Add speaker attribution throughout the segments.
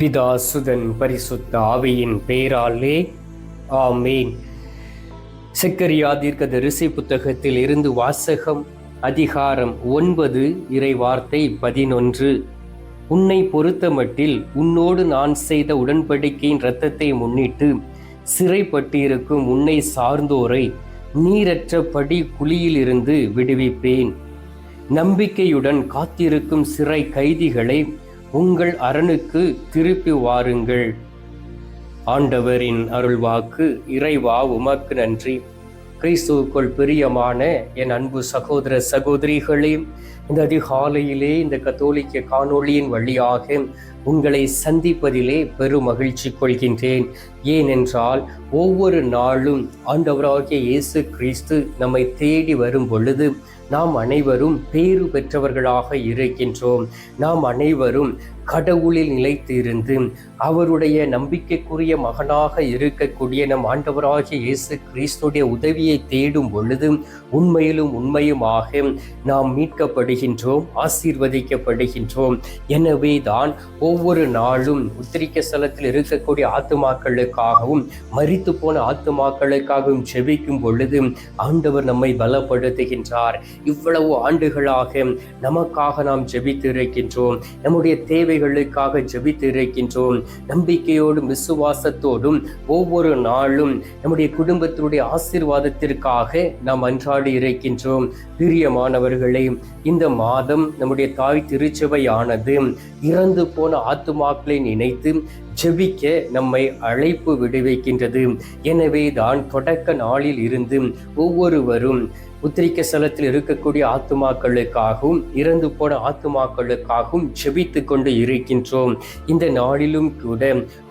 Speaker 1: பிதா சுதன் பரிசுத்த ஆவியின் பெயராலே ஆமேன். செக்கரியா தீர்க்க தரிசி புத்தகத்தில் இருந்து வாசகம் அதிகாரம் ஒன்பது இறை வார்த்தை பதினொன்று. உன்னை பொறுத்தமட்டில் உன்னோடு நான் செய்த உடன்படிக்கையின் இரத்தத்தை முன்னிட்டு சிறைப்பட்டிருக்கும் உன்னை சார்ந்தோரை நீரற்றபடி குழியிலிருந்து விடுவிப்பேன். நம்பிக்கையுடன் காத்திருக்கும் சிறை கைதிகளை உங்கள் அரணுக்கு திருப்பி வாருங்கள். ஆண்டவரின் அருள்வாக்கு இறைவா உமக்கு நன்றி. கிறிஸ்துவுக்குள் பிரியமான என் அன்பு சகோதர சகோதரிகளையும் இந்த அதிகாலையிலே இந்த கத்தோலிக்க காணொளியின் வழியாக உங்களை சந்திப்பதிலே பெரும் மகிழ்ச்சி கொள்கின்றேன். ஏனென்றால் ஒவ்வொரு நாளும் ஆண்டவராகிய இயேசு கிறிஸ்து நம்மை தேடி வரும் பொழுது நாம் அனைவரும் பேறு பெற்றவர்களாக இருக்கின்றோம். நாம் அனைவரும் கடவுளில் நிலைத்திருந்து அவருடைய நம்பிக்கைக்குரிய மகனாக இருக்கக்கூடிய நம் ஆண்டவராகிய இயேசு கிறிஸ்துடைய உதவியை தேடும் பொழுது உண்மையிலும் உண்மையுமாக நாம் மீட்கப்படுகின்றோம் ஆசீர்வதிக்கப்படுகின்றோம். எனவே தான் ஒவ்வொரு நாளும் உத்திரிக்க ஸ்தலத்தில் இருக்கக்கூடிய ஆத்துமாக்களுக்காகவும் மறித்து போன ஆத்துமாக்களுக்காகவும் செபிக்கும் பொழுது ஆண்டவர் நம்மை பலப்படுத்துகின்றார். இவ்வளவு ஆண்டுகளாக நமக்காக நாம் ஜெபித்து இருக்கின்றோம் நம்முடைய தேவைகளுக்காக ஜெபித்து இருக்கின்றோம் நம்பிக்கையோடும் விசுவாசத்தோடும் ஒவ்வொரு நாளும் நம்முடைய குடும்பத்தினுடைய ஆசீர்வாதத்திற்காக நாம் அன்றாடி இருக்கின்றோம். பிரியமானவர்களே இந்த மாதம் நம்முடைய தாய் திருச்சபையானது இறந்து போன ஆத்துமாக்களை நினைத்து ஜெபிக்க நம்மை அழைப்பு விடுவிக்கின்றது. எனவே தான் தொடக்க நாளில் இருந்து ஒவ்வொருவரும் உத்திரிக்க ஸ்தலத்தில் இருக்கக்கூடிய ஆத்துமாக்களுக்காகவும் இறந்து போன ஆத்துமாக்களுக்காகவும் ஜெபித்து கொண்டு இருக்கின்றோம். இந்த நாளிலும் கூட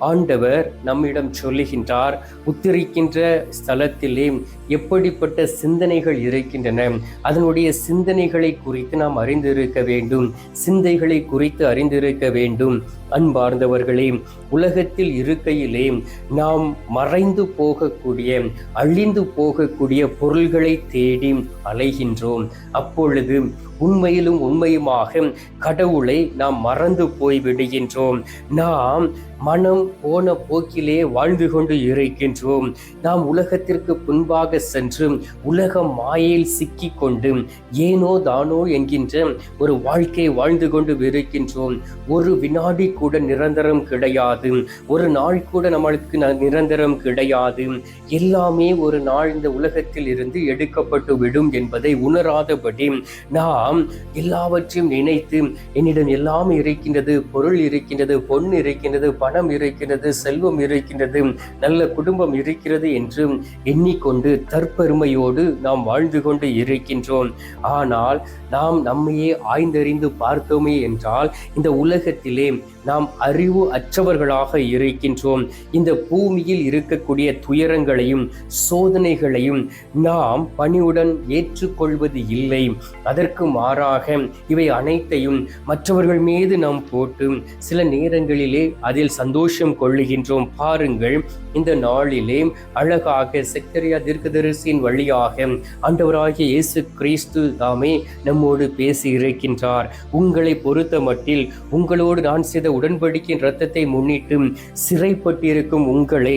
Speaker 1: ஆண்டவர் நம்மிடம் சொல்லுகின்றார் உத்திரிக்கின்ற ஸ்தலத்திலே எப்படிப்பட்ட சிந்தனைகள் இருக்கின்றன? அதனுடைய சிந்தனைகளை குறித்து நாம் அறிந்திருக்க வேண்டும். சிந்தைகளை குறித்து அறிந்திருக்க வேண்டும். அன்பார்ந்தவர்களே உலகத்தில் இருக்கையிலே நாம் மறைந்து போகக்கூடிய அழிந்து போகக்கூடிய பொருள்களை தேடி அலைகின்றோம். அப்பொழுது உண்மையிலும் உண்மையுமாக கடவுளை நாம் மறந்து போய் விடுகின்றோம். நாம் மனம் போன போக்கிலே வாழ்ந்து கொண்டு இருக்கின்றோம். நாம் உலகத்திற்கு முன்பாக சென்று உலக மாயையில் சிக்கி கொண்டு ஏனோ தானோ என்கின்ற ஒரு வாழ்க்கை வாழ்ந்து கொண்டு இருக்கின்றோம். ஒரு வினாடி கூட நிரந்தரம் கிடையாது. ஒரு நாள் கூட நம்மளுக்கு ந- நிரந்தரம் கிடையாது. எல்லாமே ஒரு நாள் இந்த உலகத்தில் இருந்து எடுக்கப்பட்டு விடும் என்பதை உணராதபடி நாம் எல்லாவற்றையும் நினைத்து என்னிடம் எல்லாம் இருக்கின்றது பொருள் இருக்கின்றது பொன் இருக்கின்றது பணம் இருக்கின்றது செல்வம் இருக்கின்றது நல்ல குடும்பம் இருக்கிறது என்று எண்ணிக்கொண்டு தற்பெருமையோடு நாம் வாழ்ந்து கொண்டு இருக்கின்றோம். ஆனால் நாம் நம்மையே ஆய்ந்தறிந்து பார்த்தோமே என்றால் இந்த உலகத்திலே நாம் அறிவு அற்றவர்களாக இருக்கின்றோம். இந்த பூமியில் இருக்கக்கூடிய துயரங்களையும் சோதனைகளையும் நாம் பணிவுடன் ஏற்றுக்கொள்வது இல்லை. அதற்கு மாறாக இவை அனைத்தையும் மற்றவர்கள் மீது நாம் போட்டு சில நேரங்களிலே அதில் சந்தோஷம் கொள்ளுகின்றோம். பாருங்கள் இந்த நாளிலே அழகாக செக்டரியா தீர்க்கதரிசியின் வழியாக ஆண்டவராகிய இயேசு கிறிஸ்து தாமே நம்மோடு பேசி இருக்கின்றார் உங்களை பொறுத்த மட்டில் உங்களோடு நான் செய்த உடன்படிக்கையின் ரத்தத்தை முன்னிட்டு சிறைப்பட்டிருக்கும் உங்களை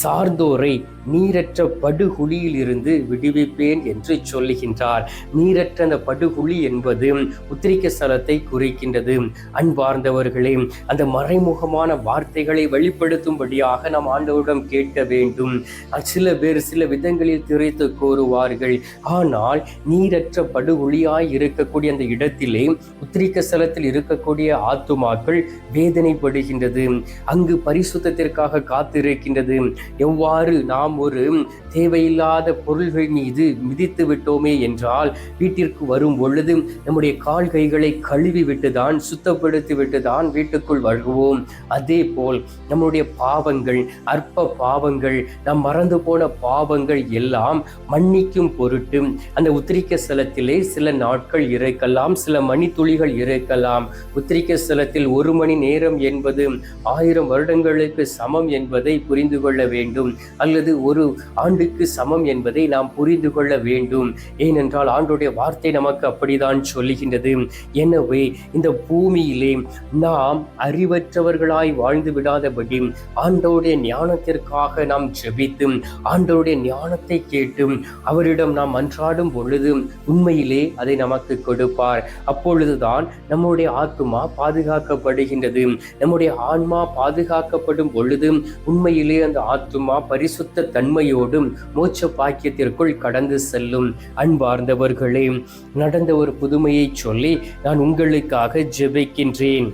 Speaker 1: சார்ந்தோரை நீரற்ற படுகுழியில் இருந்து விடுவிப்பேன் என்று சொல்லுகின்றார். நீரற்ற அந்த படுகுழி என்பது உத்திரிக்க ஸ்தலத்தை குறிக்கின்றது. அன்பார்ந்தவர்களே அந்த மறைமுகமான வார்த்தைகளை வெளிப்படுத்தும்படியாக நாம் ஆண்டவரிடம் கேட்க வேண்டும். சில பேர் சில விதங்களில் திரைத்து கோருவார்கள் ஆனால் நீரற்ற படுகுழியாய் இருக்கக்கூடிய அந்த இடத்திலே உத்திரிக்க ஸ்தலத்தில் இருக்கக்கூடிய ஆத்துமாக்கள் வேதனைப்படுகின்றது. அங்கு பரிசுத்தத்திற்காக காத்திருக்கின்றது. எவ்வாறு நாம் நாம் ஒரு தேவையில்லாத பொருள்கள் மீது மிதித்து விட்டோமே என்றால் வீட்டிற்கு வரும் பொழுது நம்முடைய கால் கைகளை கழுவி விட்டுதான் சுத்தப்படுத்தி விட்டுதான் வீட்டுக்குள் வருவோம். அதே போல் நம்முடைய பாவங்கள் அற்ப பாவங்கள் நாம் மறந்து போன பாவங்கள் எல்லாம் மன்னிக்கும் பொருட்டு அந்த உத்திரிக்க ஸ்தலத்திலே சில நாட்கள் இறைக்கலாம் சில மணித்துளிகள் இறைக்கலாம். உத்திரிக்க ஸ்தலத்தில் ஒரு மணி நேரம் என்பது ஆயிரம் வருடங்களுக்கு சமம் என்பதை புரிந்து கொள்ள வேண்டும். அல்லது ஒரு ஆண்டுக்கு சமம் என்பதை நாம் புரிந்து கொள்ள வேண்டும். ஏனென்றால் ஆண்டுடைய வார்த்தை நமக்கு அப்படிதான் சொல்லுகின்றது. எனவே இந்த பூமியிலே நாம் அறிவற்றவர்களாய் வாழ்ந்து விடாதபடி ஆண்டோடைய ஞானத்திற்காக நாம் ஜெபித்து ஆண்டோடைய ஞானத்தை கேட்டு அவரிடம் நாம் அன்றாடும் பொழுது உண்மையிலே அதை நமக்கு கொடுப்பார். அப்பொழுதுதான் நம்முடைய ஆத்மா பாதுகாக்கப்படுகின்றது. நம்முடைய ஆன்மா பாதுகாக்கப்படும் பொழுது உண்மையிலே அந்த ஆத்மா பரிசுத்த தன்மையோடும் மோட்ச பாக்கியத்திற்குள் கடந்து செல்லும் அன்பார்ந்தவர்களே நடந்த ஒரு புதுமையை சொல்லி நான் உங்களுக்காக ஜெபிக்கின்றேன்.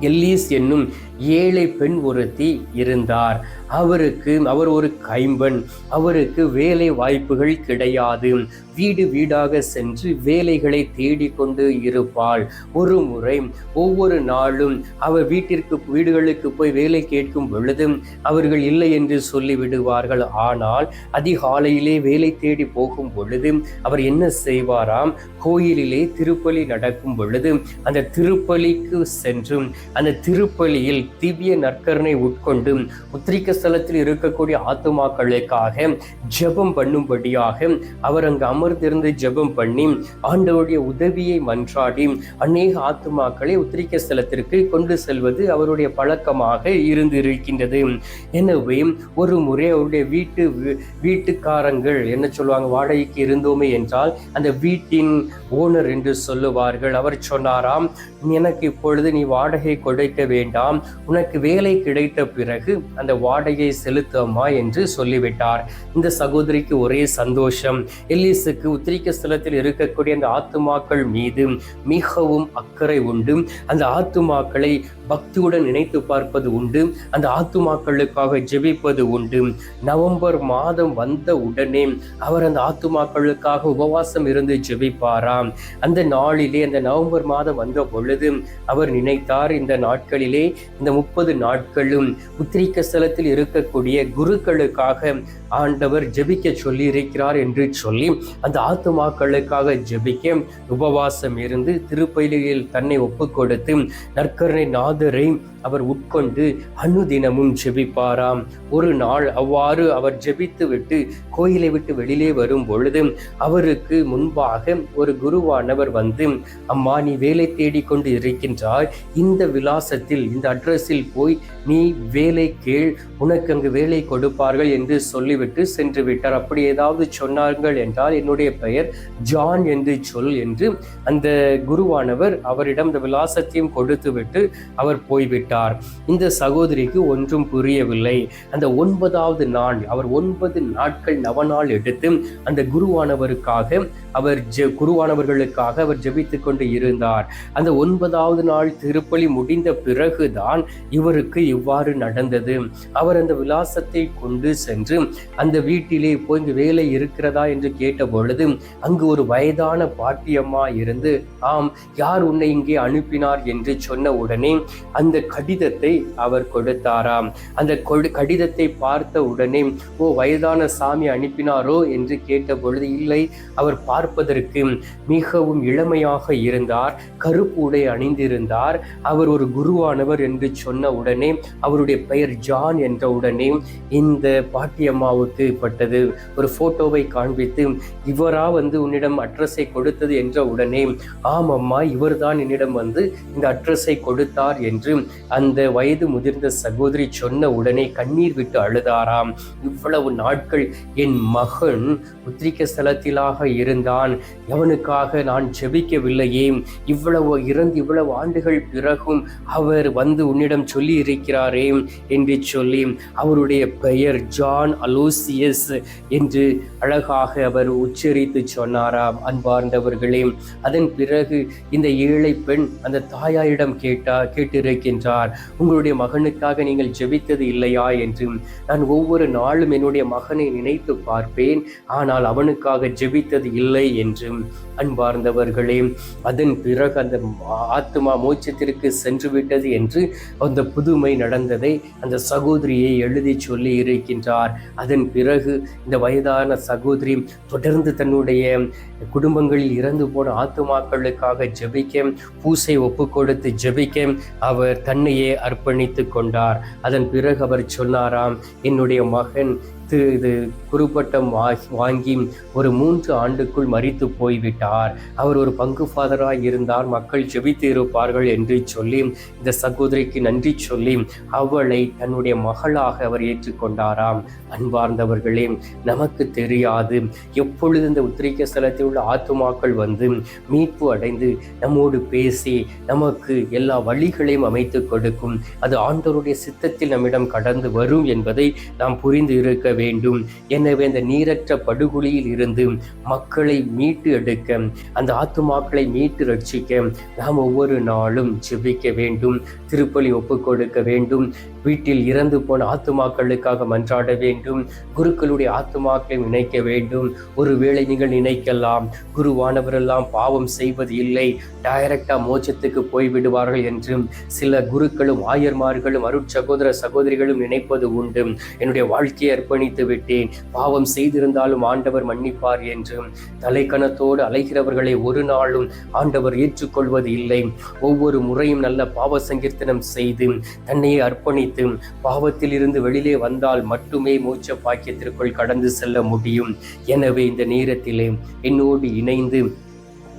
Speaker 1: எல்லீஸ் என்னும் ஏழை பெண் ஒருத்தி இருந்தார். அவருக்கு அவர் ஒரு கைம்பன் அவருக்கு வேலை வாய்ப்புகள் கிடையாது. வீடு வீடாக சென்று வேலைகளை தேடிக்கொண்டு இருப்பாள். ஒரு முறை ஒவ்வொரு நாளும் அவர் வீட்டிற்கு வீடுகளுக்கு போய் வேலை கேட்கும் பொழுது அவர்கள் இல்லை என்று சொல்லிவிடுவார்கள் ஆனால் அதிகாலையிலே வேலை தேடி போகும் பொழுது அவர் என்ன செய்வாராம்? கோயிலிலே திருப்பலி நடக்கும் பொழுது அந்த திருப்பலிக்கு சென்றும் அந்த திருப்பலியில் திவ்ய நற்கருணை உட்கொண்டு உத்திரிக்க ஸ்தலத்தில் இருக்கக்கூடிய ஆத்துமாக்களுக்காக ஜெபம் பண்ணும்படியாக அவர் அங்கு அமர்ந்திருந்து ஜெபம் பண்ணி ஆண்டவருடைய உதவியை மன்றாடி அநேக ஆத்துமாக்களை உத்திரிக்க ஸ்தலத்திற்கு கொண்டு செல்வது அவருடைய பழக்கமாக இருந்து இருக்கின்றது எனவே ஒரு முறை அவருடைய வீட்டு வீட்டுக்காரங்கள் என்ன சொல்லுவாங்க? வாடகைக்கு இருந்தோமே என்றால் அந்த வீட்டின் ஓனர் என்று சொல்லுவார்கள். அவர் சொன்னாராம் எனக்கு இப்பொழுது நீ வாடகை கொடுக்க வேண்டாம். உனக்கு வேலை கிடைத்த பிறகு அந்த வாடகையை செலுத்தமா என்று சொல்லிவிட்டார். இந்த சகோதரிக்கு ஒரே சந்தோஷம். எல்லிஸுக்கு உத்திரிக்க ஸ்தலத்தில் இருக்கக்கூடிய அந்த ஆத்துமாக்கள் மீது மிகவும் அக்கறை உண்டு. அந்த ஆத்துமாக்களை பக்தியுடன் நினைத்து பார்ப்பது உண்டு. அந்த ஆத்துமாக்களுக்காக ஜெபிப்பது உண்டு. நவம்பர் மாதம் வந்த உடனே அவர் அந்த ஆத்துமாக்களுக்காக உபவாசம் இருந்து ஜெபிப்பாராம். அந்த நாளிலே அந்த நவம்பர் மாதம் வந்த பொழுது அவர் நினைத்தார் இந்த நாட்களிலே இந்த முப்பது நாட்களும் உத்திரிக்க ஸ்தலத்தில் இருக்கக்கூடிய குருக்களுக்காக ஆண்டவர் ஜெபிக்க சொல்லி இருக்கிறார் என்று சொல்லி அந்த ஆத்துமாக்களுக்காக ஜெபிக்க உபவாசம் இருந்து திருப்பலியில் தன்னை ஒப்பு கொடுத்து நற்கருணை நாதரை அவர் உட்கொண்டு அனுதினமும் ஜெபிப்பாராம். ஒரு நாள் அவ்வாறு அவர் ஜெபித்து விட்டு கோயிலை விட்டு வெளியிலே வரும் பொழுது அவருக்கு முன்பாக ஒரு குருவானவர் வந்து அம்மா நீ வேலை தேடிக்கொண்டு இருக்கின்றாய். இந்த விலாசத்தில் இந்த அட்ரஸ் அட்ரஸில் போய் நீ வேலை கேள் உனக்கு அங்கு வேலை கொடுப்பார்கள் என்று சொல்லிவிட்டு சென்று விட்டார் அப்படி ஏதாவது சொன்னார்கள் என்றால் என்னுடைய பெயர் ஜான் என்று சொல் என்று அந்த குருவானவர் அவரிடம் இந்த விலாசத்தையும் கொடுத்துவிட்டு அவர் போய்விட்டார். இந்த சகோதரிக்கு ஒன்றும் புரியவில்லை. அந்த ஒன்பதாவது நாள் அவர் ஒன்பது நாட்கள் நவநாள் எடுத்து அந்த குருவானவருக்காக அவர் ஜெ குருவானவர்களுக்காக அவர் ஜெபித்து கொண்டு இருந்தார். அந்த ஒன்பதாவது நாள் திருப்பலி முடிந்த பிறகுதான் இவருக்கு இவ்வாறு நடந்தது. அவர் அந்த விலாசத்தை கொண்டு சென்று அந்த வீட்டிலே போய் இங்கு வேலை இருக்கிறதா என்று கேட்ட பொழுது அங்கு ஒரு வயதான பாட்டியம்மா இருந்து ஆம் யார் உன்னை இங்கே அனுப்பினார்? என்று சொன்ன உடனே அந்த கடிதத்தை அவர் கொடுத்தாராம். அந்த கடிதத்தை பார்த்த உடனே ஓ வயதான சாமி அனுப்பினாரோ? என்று கேட்ட பொழுது இல்லை அவர் பார்ப்பதற்கு மிகவும் இளமையாக இருந்தார் கருப்பு உடை அணிந்திருந்தார் அவர் ஒரு குருவானவர் என்று சொன்ன உடனே அவருடைய பெயர் ஜான் என்ற உடனே இந்த பாட்டியம்மாவுக்கு பட்டது ஒரு போட்டோவை காண்பித்து இவரா வந்து உன்னிடம் அட்ரஸை கொடுத்தது என்ற உடனே ஆமம்மா இவர்தான் என்னிடம் வந்து இந்த அட்ரஸை கொடுத்தார் என்று அந்த வயது முதிர்ந்த சகோதரி சொன்ன உடனே கண்ணீர் விட்டு அழுதாராம். இவ்வளவு நாட்கள் என் மகன் உத்திரிக்க ஸ்தலத்திலாக இருந்தான். எவனுக்காக நான் ஜெபிக்கவில்லையே. இவ்வளவு இறந்து இவ்வளவு ஆண்டுகள் பிறகும் அவர் வந்து உன்னிடம் சொல்லி இருக்கிறாரே என்று சொல்லி அவருடைய பெயர் ஜான் அலோசியஸ் என்று அழகாக அவர் உச்சரித்து சொன்னாராம். அன்பார்ந்தவர்களே அதன் பிறகு இந்த ஏழை பெண் அந்த தாயாரிடம் கேட்டா கேட்டிருக்கின்றார் உங்களுடைய மகனுக்காக நீங்கள் ஜெபித்தது இல்லையா? என்று. நான் ஒவ்வொரு நாளும் என்னுடைய மகனை நினைத்து பார்ப்பேன் ஆனால் அவனுக்காக ஜெபித்தது இல்லை என்று. அன்பார்ந்தவர்களே அதன் பிறகு அந்த ஆத்மா மோட்சத்திற்கு சென்று விட்டது என்று அந்த புதுமை நடந்ததை அந்த சகோதரியை எழுதி சொல்லி இருக்கின்றார். அதன் பிறகு இந்த வயதான சகோதரி தொடர்ந்து தன்னுடைய குடும்பங்களில் இறந்து போன ஆத்துமாக்களுக்காக ஜெபிக்க பூசை ஒப்பு கொடுத்து ஜெபிக்க அவர் தன்னையே அர்ப்பணித்து கொண்டார். அதன் பிறகு அவர் சொன்னாராம் என்னுடைய மகன் இது இது குருப்பட்டம் வாங்கி ஒரு மூன்று ஆண்டுக்குள் மறித்து போய்விட்டார். அவர் ஒரு பங்கு ஃபாதராக இருந்தார். மக்கள் ஜெபித்து இருப்பார்கள் என்று சொல்லி இந்த சகோதரிக்கு நன்றி சொல்லி அவளை தன்னுடைய மகளாக அவர் ஏற்றுக்கொண்டாராம். அன்பார்ந்தவர்களே நமக்கு தெரியாது. எப்பொழுது இந்த உத்திரிக்க ஸ்தலத்தில் உள்ள ஆத்துமாக்கள் வந்து மீட்பு அடைந்து நம்மோடு பேசி நமக்கு எல்லா வழிகளையும் அமைத்து கொடுக்கும். அது ஆண்டவருடைய சித்தத்தில் நம்மிடம் கடந்து வரும் என்பதை நாம் புரிந்து இருக்க வேண்டும். எனவே அந்த நீரற்ற படுகொலியில் இருந்து மக்களை மீட்டு எடுக்க அந்த ஆத்துமாக்களை மீட்டு ரட்சிக்க நாம் ஒவ்வொரு நாளும் ஜெபிக்க வேண்டும் திருப்பலி ஒப்புக் கொடுக்க வேண்டும் வீட்டில் இறந்து போன ஆத்துமாக்களுக்காக மன்றாட வேண்டும் குருக்களுடைய ஆத்துமாக்களை நினைக்க வேண்டும். ஒருவேளை நீங்கள் நினைக்கலாம் குருவானவரெல்லாம் பாவம் செய்வது இல்லை டைரக்டா மோச்சத்துக்கு போய்விடுவார்கள் என்றும் சில குருக்களும் ஆயர்மார்களும் அருட்சகோதர சகோதரிகளும் நினைப்பது உண்டு. என்னுடைய வாழ்க்கையை அர்ப்பணித்து விட்டேன் பாவம் செய்திருந்தாலும் ஆண்டவர் மன்னிப்பார் என்றும் தலைக்கணத்தோடு அலைகிறவர்களை ஒரு நாளும் ஆண்டவர் ஏற்றுக்கொள்வது இல்லை. ஒவ்வொரு முறையும் நல்ல பாவ சங்கீர்த்தனம் செய்து தன்னையே அர்ப்பணித்து பாவத்தில் இருந்து வெளியிலே வந்தால் மட்டுமே மூச்ச பாக்கியத்திற்குள் கடந்து செல்ல முடியும். எனவே இந்த நேரத்திலே என்னோடு இணைந்து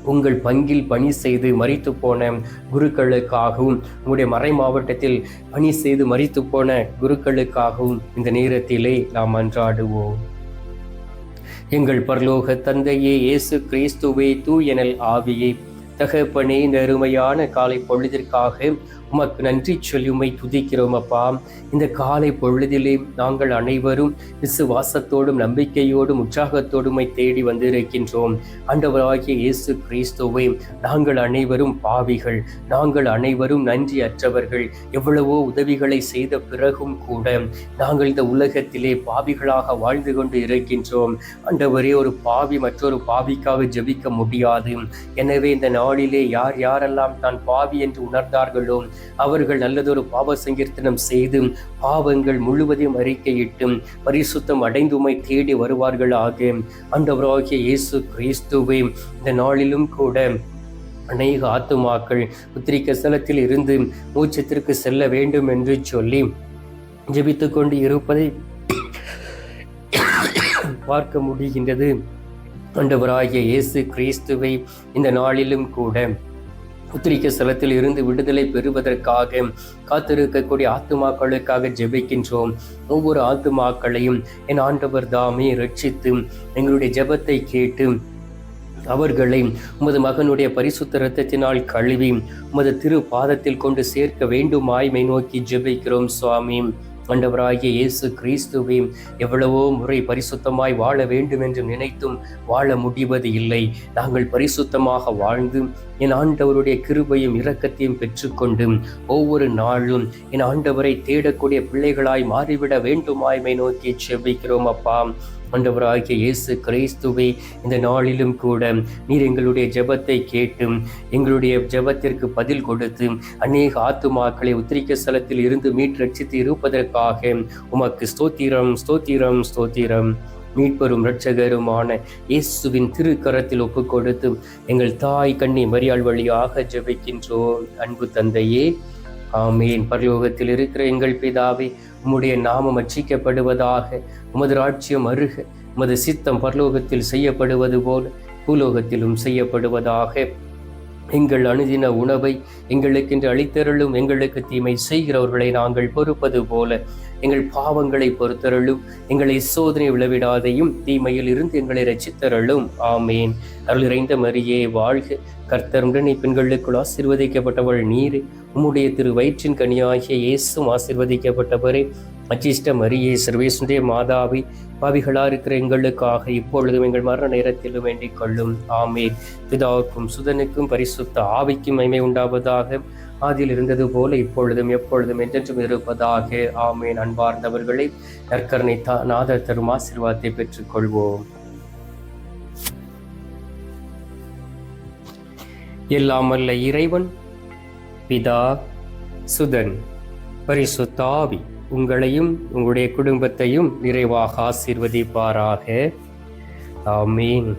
Speaker 1: உங்கள் பங்கில் பணி செய்து மறித்து போன குருக்களுக்காகவும் உங்களுடைய மறை மாவட்டத்தில் பணி செய்து மறித்து போன குருக்களுக்காகவும் இந்த நேரத்திலே நாம் அன்றாடுவோம். எங்கள் பரலோக தந்தையே இயேசு கிறிஸ்துவே தூயனல் ஆவியே தகப்பனே இந்த அருமையான காலை பொழுதிற்காக உமக்கு நன்றி சொல்லி உமை துதிக்கிறோம் அப்பா. இந்த காலை பொழுதிலே நாங்கள் அனைவரும் விசுவாசத்தோடும் நம்பிக்கையோடும் உற்சாகத்தோடுமை தேடி வந்திருக்கின்றோம். ஆண்டவராகிய இயேசு கிறிஸ்துவை நாங்கள் அனைவரும் பாவிகள். நாங்கள் அனைவரும் நன்றி அற்றவர்கள் எவ்வளவோ உதவிகளை செய்த பிறகும் கூட நாங்கள் இந்த உலகத்திலே பாவிகளாக வாழ்ந்து கொண்டு இருக்கின்றோம். ஆண்டவரே ஒரு பாவி மற்றொரு பாவிக்காக ஜெபிக்க முடியாது. எனவே இந்த நாளிலே யார் யாரெல்லாம் தான் பாவி என்று உணர்ந்தார்களோ அவர்கள் நல்லதொரு பாவ சங்கீர்த்தனம் செய்து பாவங்கள் முழுவதையும் அறிக்கையிட்டும் பரிசுத்தம் அடைந்துமை தேடி வருவார்கள் ஆக அண்டவராகிய இயேசு கிறிஸ்துவை இந்த நாளிலும் கூட அநேக ஆத்துமாக்கள் உத்திரிக்க ஸ்தலத்தில் இருந்து மூச்சத்திற்கு செல்ல வேண்டும் என்று சொல்லி ஜெபித்து கொண்டு இருப்பதை பார்க்க முடிகின்றது. ஆண்டவராகிய இயேசு கிறிஸ்துவை இந்த நாளிலும் கூட உத்திரிக்க ஸ்தலத்தில் இருந்து விடுதலை பெறுவதற்காக காத்திருக்கக்கூடிய ஆத்துமாக்களுக்காக ஜெபிக்கின்றோம். ஒவ்வொரு ஆத்துமாக்களையும் என் ஆண்டவர் தாமே ரட்சித்து எங்களுடைய ஜெபத்தை கேட்டு அவர்களை உமது மகனுடைய பரிசுத்த ரத்தத்தினால் கழுவி உமது திரு பாதத்தில் கொண்டு சேர்க்க வேண்டுமாய்மை நோக்கி ஜெபிக்கிறோம் சுவாமி. ஆண்டவராகிய இயேசு கிறிஸ்துவை எவ்வளவோ முறை பரிசுத்தமாய் வாழ வேண்டும் என்று நினைத்தும் வாழ முடிவது இல்லை. நாங்கள் பரிசுத்தமாக வாழ்ந்து என் ஆண்டவருடைய கிருபையும் இரக்கத்தையும் பெற்றுக்கொண்டு ஒவ்வொரு நாளும் என் ஆண்டவரை தேடக்கூடிய பிள்ளைகளாய் மாறிவிட வேண்டுமாய்மை நோக்கி செபிக்கிறோம் அப்பா. ஆண்டவராகிய இயேசு கிறிஸ்துவை இந்த நாளிலும் கூட நீர் எங்களுடைய ஜெபத்தை கேட்டும் எங்களுடைய ஜெபத்திற்கு பதில் கொடுத்து அநேக ஆத்துமாக்களை உத்திரிக்க ஸ்தலத்தில் இருந்து மீட்டு இருப்பதற்காக உமக்கு ஸ்தோத்திரம் ஸ்தோத்திரம் ஸ்தோத்திரம். மீட்பெரும் இரட்சகருமான இயேசுவின் திருக்கரத்தில் ஒப்பு கொடுத்து எங்கள் தாய் கண்ணி மரியாள் வழியாக ஜெபிக்கின்றோம். அன்பு தந்தையே ஆமேன். பரலோகத்தில் இருக்கிற எங்கள் பிதாவே உம்முடைய நாமம் அச்சிக்கப்படுவதாக உமது ராட்சியம் அருக உமது சித்தம் பரலோகத்தில் செய்யப்படுவது போல் பூலோகத்திலும் செய்யப்படுவதாக. எங்கள் அணுதின உணவை எங்களுக்கென்று அளித்தருளும் எங்களுக்கு தீமை செய்கிறவர்களை நாங்கள் பொறுப்பது போல. எங்கள் பாவங்களை பொறுத்தருளும் எங்களை சோதனை விளவிடாதையும் தீமையில் இருந்து எங்களை ரச்சித்தருளும் ஆமேன். அருள் இறைந்த மரியே வாழ்க. கர்த்தர் பெண்களுக்குள் ஆசிர்வதிக்கப்பட்டவள் நீர். உம்முடைய திரு வயிற்றின் கனியாகிய இயேசும் ஆசிர்வதிக்கப்பட்டவரே. அச்சிஷ்ட மரியே சர்வேசுடைய மாதாவி பாவிகளா இருக்கிற எங்களுக்காக இப்பொழுதும் எங்கள் மரண நேரத்திலும் வேண்டிக் கொள்ளும். ஆமேன். பிதாவுக்கும் சுதனுக்கும் பரிசுத்த ஆவிக்கும் மைமை உண்டாவதாக. அதில் இருந்தது போல இப்பொழுதும் எப்பொழுதும் என்றென்றும் இருப்பதாக. ஆமேன். அன்பார்ந்தவர்களை நற்கரணை தா நாதர் தரும் ஆசீர்வாதத்தை பெற்றுக்கொள்வோம். எல்லாம் அல்ல இறைவன் பிதா சுதன் பரிசுத்தாவி உங்களையும் உங்களுடைய குடும்பத்தையும் நிறைவாக ஆசீர்வதிப்பாராக. ஆமீன்.